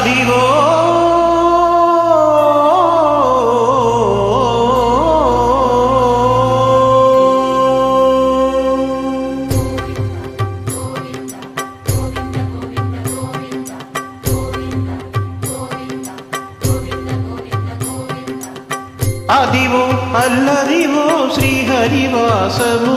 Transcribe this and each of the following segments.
అదిగో. అదివో అల్లదివో శ్రీహరివాసము.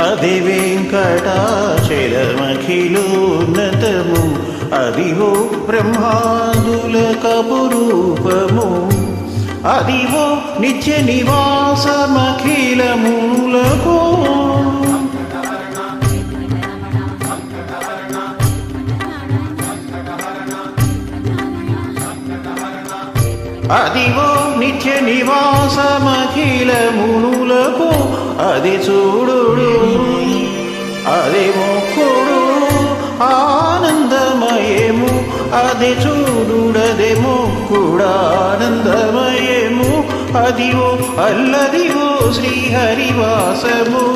అది వెంకటాచలమఖిలోన్నతము అదివో బ్రహ్మాదుల కపురూపము అదివో నిత్య నివాసమఖిలములకు అదివో నిత్య నివాసమఖిల మునులకు అది చూడు అది మొక్కుడు ఆనందమయము. అది చూడుడది మొక్కుడానందమయము అదివో అల్లదివో శ్రీహరివాసము.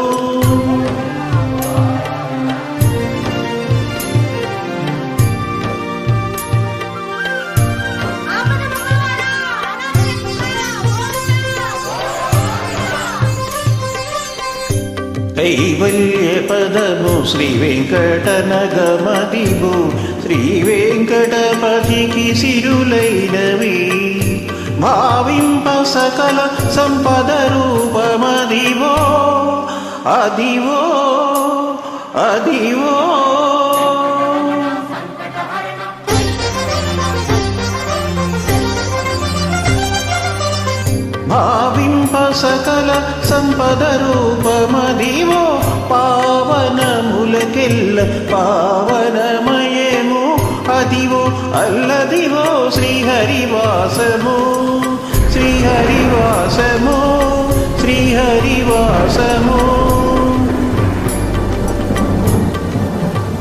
కైవల్య పదము శ్రీ వెంకటనగమదివు శ్రీ వెంకటపతికి సిరులైనవి భావింప సకల సంపద రూపమదివో అదివో అదివో భావింప సకల సంపద రూపమదివో పావనములకెల్ల పావనమయము. అదివో అల్లదివో శ్రీహరివాసము. శ్రీహరివాసము శ్రీహరివాసము.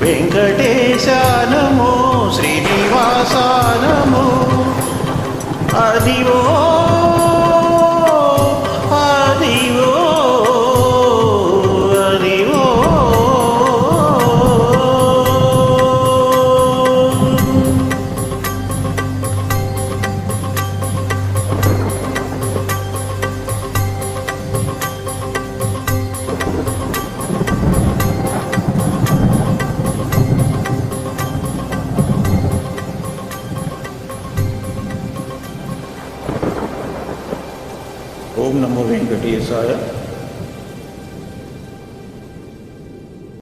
వెంకటేశానము శ్రీనివాసానము. అదివో ஓம் நமோ வெங்கடேசாய